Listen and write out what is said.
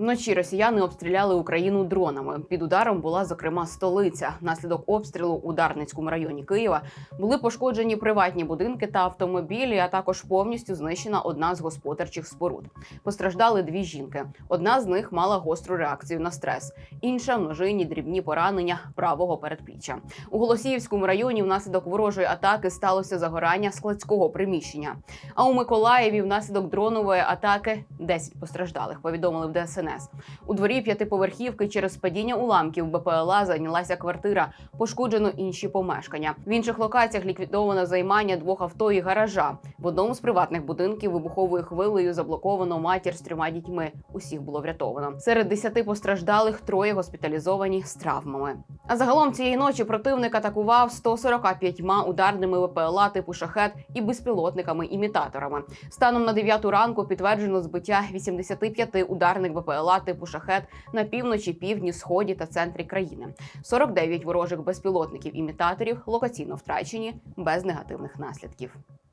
Вночі росіяни обстріляли Україну дронами. Під ударом була зокрема столиця. Внаслідок обстрілу у Дарницькому районі Києва були пошкоджені приватні будинки та автомобілі, а також повністю знищена одна з господарчих споруд. Постраждали дві жінки. Одна з них мала гостру реакцію на стрес, інша множинні дрібні поранення правого передпліччя. У Голосіївському районі внаслідок ворожої атаки сталося загорання складського приміщення. А у Миколаєві внаслідок дронової атаки 10 постраждалих. Повідомили в ДСНС. У дворі п'ятиповерхівки через падіння уламків БПЛА зайнялася квартира, пошкоджено інші помешкання. В інших локаціях ліквідовано займання двох авто і гаража. В одному з приватних будинків вибуховою хвилею заблоковано матір з трьома дітьми. Усіх було врятовано. Серед десяти постраждалих троє госпіталізовані з травмами. А загалом цієї ночі противник атакував 145 ударними ВПЛА типу шахет і безпілотниками-імітаторами. Станом на 9 ранку підтверджено збиття 85 ударних БПЛА типу шахет на півночі, півдні, сході та центрі країни. 49 ворожих безпілотників-імітаторів локаційно втрачені без негативних наслідків.